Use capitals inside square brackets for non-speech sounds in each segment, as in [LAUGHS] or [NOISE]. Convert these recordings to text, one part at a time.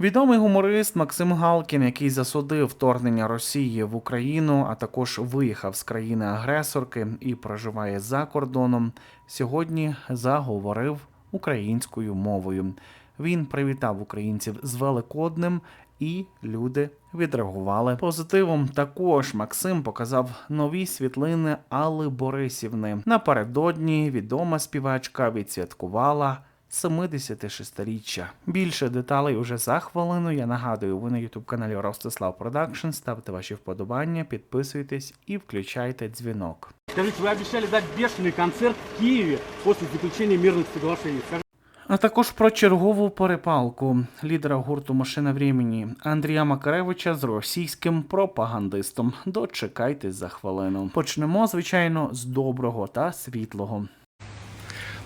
Відомий гуморист Максим Галкін, який засудив вторгнення Росії в Україну, а також виїхав з країни-агресорки і проживає за кордоном, сьогодні заговорив українською мовою. Він привітав українців з Великоднем, і люди відреагували позитивом. Також Максим показав нові світлини Алли Борисівни. Напередодні відома співачка відсвяткувала 76-річчя. Більше деталей уже за хвилину. Я нагадую, ви на youtube каналі Ростислав Продакшн. Ставте ваші вподобання, підписуйтесь і включайте дзвінок. Скажите, вы обещали дать бешеный концерт в Киеве после заключения мирных соглашений. Скажите, А також про чергову перепалку лідера гурту Машина времени Андрія Макаревича з російським пропагандистом. Дочекайтесь за хвилину. Почнемо, звичайно, з доброго та світлого.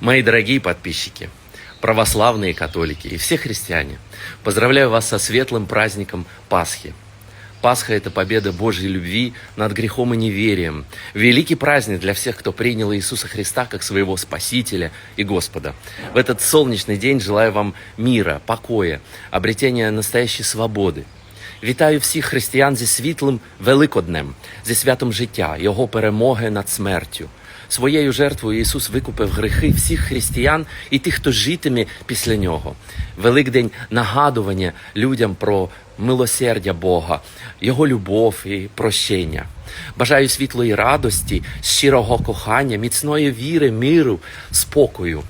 Мои дорогие подписчики, православные католики и все христиане, поздравляю вас со светлым праздником Пасхи. Пасха – это победа Божьей любви над грехом и неверием. Великий праздник для всех, кто принял Иисуса Христа как своего Спасителя и Господа. В этот солнечный день желаю вам мира, покоя, обретения настоящей свободи. Вітаю всіх християн зі світлим Великоднем, зі святом життя, Його перемоги над смертю. Своєю жертвою Ісус викупив грехи всіх християн і тих, хто житиме після нього. Великдень нагадування людям про милосердя Бога, Його любов і прощення. Бажаю світлої радості, щирого кохання, міцної віри, миру, спокою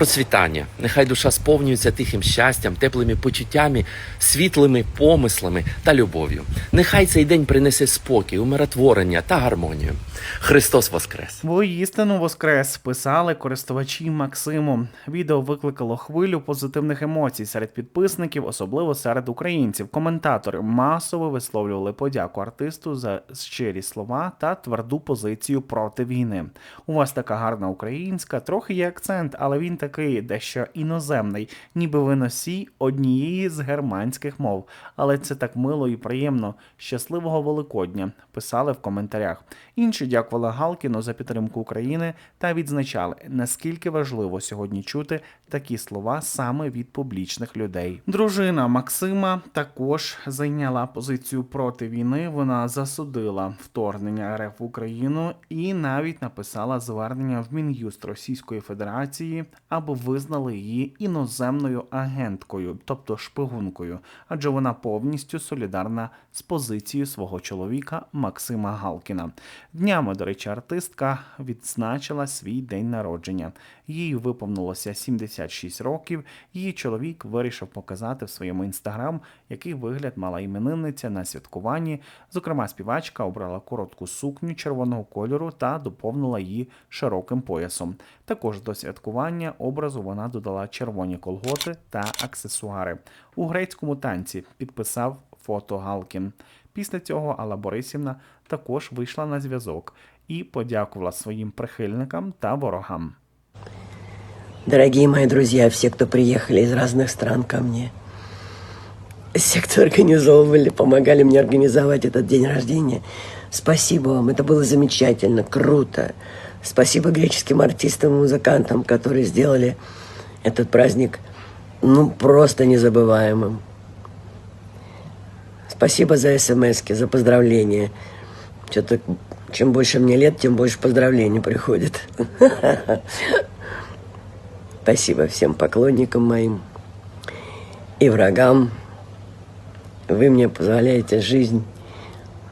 процвітання. Нехай душа сповнюється тихим щастям, теплими почуттями, світлими помислами та любов'ю. Нехай цей день принесе спокій, умиротворення та гармонію. Христос Воскрес! Воістину воскрес писали користувачі Максиму. Відео викликало хвилю позитивних емоцій серед підписників, особливо серед українців. Коментатори масово висловлювали подяку артисту за щирі слова та тверду позицію проти війни. У вас така гарна українська, трохи є акцент, але він такий дещо іноземний, ніби ви носій однієї з германських мов. Але це так мило і приємно. Щасливого Великодня писали в коментарях. Інші дякували Галкіну за підтримку України та відзначали, наскільки важливо сьогодні чути такі слова саме від публічних людей. Дружина Максима також зайняла позицію проти війни. Вона засудила вторгнення РФ в Україну і навіть написала звернення в Мін'юст Російської Федерації, аби визнали її іноземною агенткою, тобто шпигункою, адже вона повністю солідарна з позицією свого чоловіка Максима Галкіна. Днями, до речі, артистка відзначила свій день народження. Їй виповнилося 76 років. Її чоловік вирішив показати в своєму інстаграм, який вигляд мала іменинниця на святкуванні. Зокрема, співачка обрала коротку сукню червоного кольору та доповнила її широким поясом. Також до святкування образу вона додала червоні колготи та аксесуари. У грецькому танці підписав фото Галкін. Після цього Алла Борисівна також вийшла на зв'язок і подякувала своїм прихильникам та ворогам. Дорогие мои друзья, все, кто приехали из разных стран ко мне, все, кто организовывали, помогали мне организовать этот день рождения, спасибо вам, это было замечательно, круто. Спасибо греческим артистам и музыкантам, которые сделали этот праздник, ну, просто незабываемым. Спасибо за смс за поздравления. Что-то, чем больше мне лет, тем больше поздравлений приходит. [LAUGHS] Спасибо всем поклонникам моим и врагам. Вы мне позволяете жизнь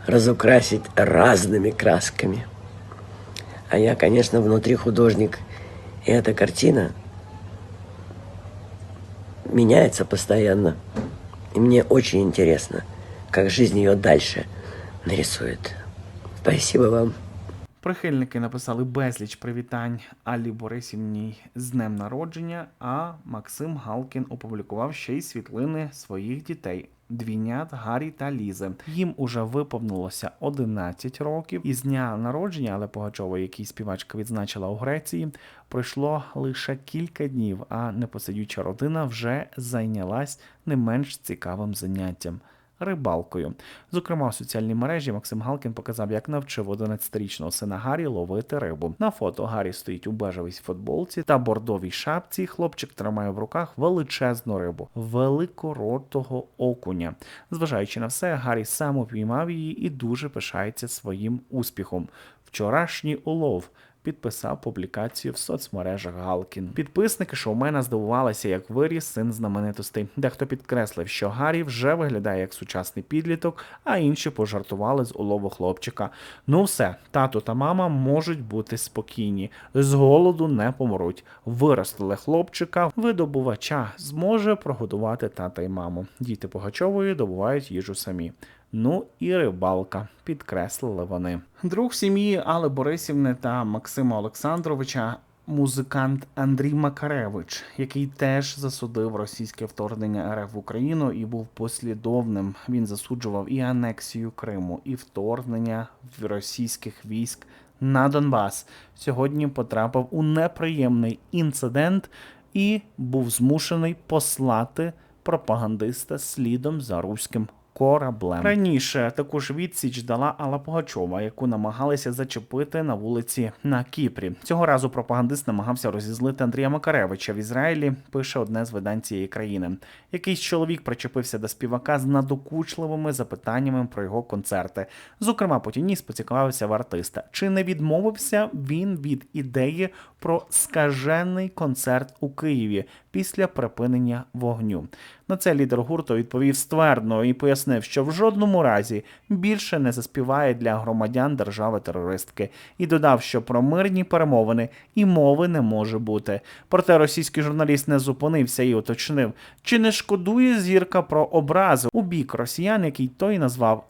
разукрасить разными красками. А я, конечно, внутри художник. И эта картина меняется постоянно. И мне очень интересно, как жизнь ее дальше нарисует. Спасибо вам. Прихильники написали безліч привітань Аллі Борисівній з днем народження, а Максим Галкін опублікував ще й світлини своїх дітей. Двійнят Гаррі та Лізи. Їм уже виповнилося 11 років. Із дня народження Але Пугачова, який співачка відзначила у Греції, пройшло лише кілька днів, а непосидюча родина вже зайнялась не менш цікавим заняттям. Рибалкою. Зокрема, у соціальній мережі Максим Галкін показав, як навчив 11-річного сина Гаррі ловити рибу. На фото Гаррі стоїть у бежевій футболці та бордовій шапці. Хлопчик тримає в руках величезну рибу великоротого окуня. Зважаючи на все, Гаррі сам упіймав її і дуже пишається своїм успіхом. Вчорашній улов. Підписав публікацію в соцмережах Галкін. Підписники шоумена здивувалися, як виріс син знаменитостей. Дехто підкреслив, що Гаррі вже виглядає як сучасний підліток, а інші пожартували з улову хлопчика. Ну все, тато та мама можуть бути спокійні, з голоду не помруть. Виростили хлопчика, видобувача зможе прогодувати тата й маму. Діти Пугачової добувають їжу самі. Ну і рибалка, підкреслили вони. Друг сім'ї Алли Борисівни та Максима Олександровича. Музикант Андрій Макаревич, який теж засудив російське вторгнення РФ в Україну і був послідовним. Він засуджував і анексію Криму, і вторгнення в російських військ на Донбас. Сьогодні потрапив у неприємний інцидент і був змушений послати пропагандиста слідом за руським кораблем. Раніше таку ж відсіч дала Алла Пугачова, яку намагалися зачепити на вулиці на Кіпрі. Цього разу пропагандист намагався розізлити Андрія Макаревича в Ізраїлі. Пише одне з видань цієї країни. Якийсь чоловік причепився до співака з надокучливими запитаннями про його концерти. Зокрема, Путініс поцікавився в артиста, чи не відмовився він від ідеї про скажений концерт у Києві після припинення вогню. На це лідер гурту відповів ствердно і пояснив, що в жодному разі більше не заспіває для громадян держави-терористки, і додав, що про мирні перемовини і мови не може бути. Проте російський журналіст не зупинився і уточнив, чи не шкодує зірка про образи у бік росіян, який той назвав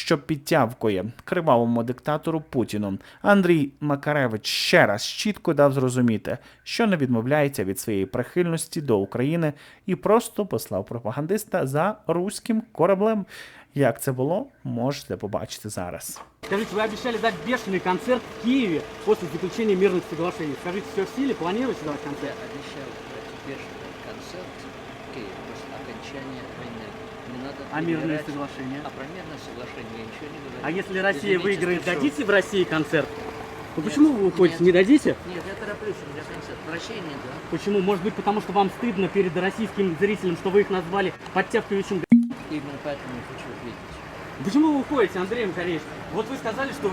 що підтявкує кривавому диктатору Путіну. Андрій Макаревич ще раз чітко дав зрозуміти, що не відмовляється від своєї прихильності до України і просто послав пропагандиста за руським кораблем. Як це було, можете побачити зараз. Скажите, вы обещали дать бешеный концерт в Киеве после заключения мирных соглашений. Скажите, все в силе? Планируете давать концерт? Я обещал дать бешеный концерт в Киеве после окончания войны. Не надо А мирные соглашения? А про мирное соглашение я ничего не говорю. А если Россия Извините, выиграет, спешу. дадите в России концерт? Ну Нет, почему вы уходите? нет. Не дадите? Нет, я тороплюсь, у меня концерт. Не да. Почему? Может быть, потому что вам стыдно перед российским зрителем, что вы их назвали подтягивающим? Именно поэтому не хочу их видеть. Почему вы уходите, Андрей Макаревич? Вот вы сказали, что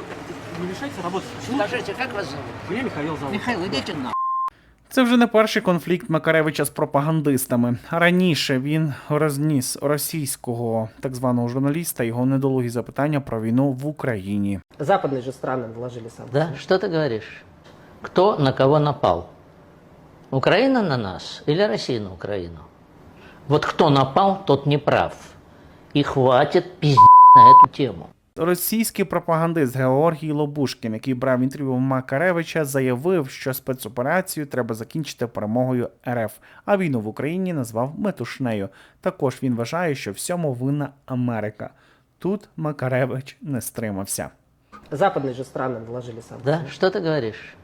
не мешайте работать. Почему? Скажите, как вас зовут? Меня Михаил зовут. Михаил, идите на. Це вже не перший конфлікт Макаревича з пропагандистами. Раніше він розніс російського так званого журналіста його недолугі запитання про війну в Україні. Западные же страны наложили санкции. Да, что ты говоришь? Кто на кого напал? Украина на нас или Россия на Украину? Вот кто напал, тот не прав. И хватит пиздеть на эту тему. Російський пропагандист Георгій Лобушкін, який брав інтерв'ю у Макаревича, заявив, що спецоперацію треба закінчити перемогою РФ, а війну в Україні назвав метушнею. Також він вважає, що всьому винна Америка. Тут Макаревич не стримався. Западные же страны наложили санкции. Да, что ты говоришь?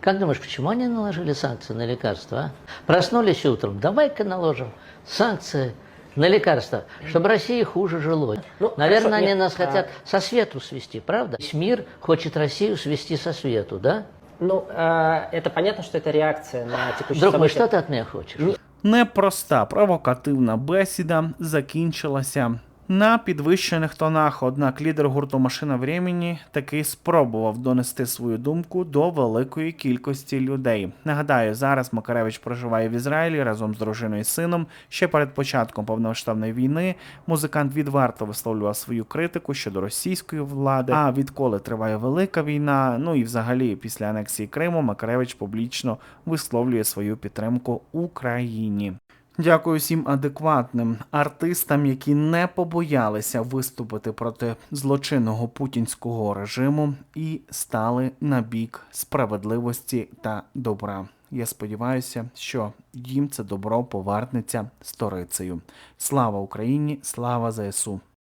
Как думаешь, почему они наложили санкции на лекарства? А? Проснулись утром, давай-ка наложим санкции на лекарства, чтобы России хуже жило. Ну, Наверное, хорошо, они нет, нас а- хотят со свету свести, правда? Весь мир хочет Россию свести со свету, да? Ну, э, это понятно, что это реакция на текущие Друг мой, события. что ты от меня хочешь? Непроста провокативна бесіда закінчилася на підвищених тонах. Однак лідер гурту Машина времени таки спробував донести свою думку до великої кількості людей. Нагадаю, зараз Макаревич проживає в Ізраїлі разом з дружиною і сином. Ще перед початком повномасштабної війни музикант відверто висловлював свою критику щодо російської влади. А відколи триває велика війна, ну і взагалі після анексії Криму Макаревич публічно висловлює свою підтримку Україні. Дякую всім адекватним артистам, які не побоялися виступити проти злочинного путінського режиму і стали на бік справедливості та добра. Я сподіваюся, що їм це добро повернеться сторицею. Слава Україні! Слава ЗСУ!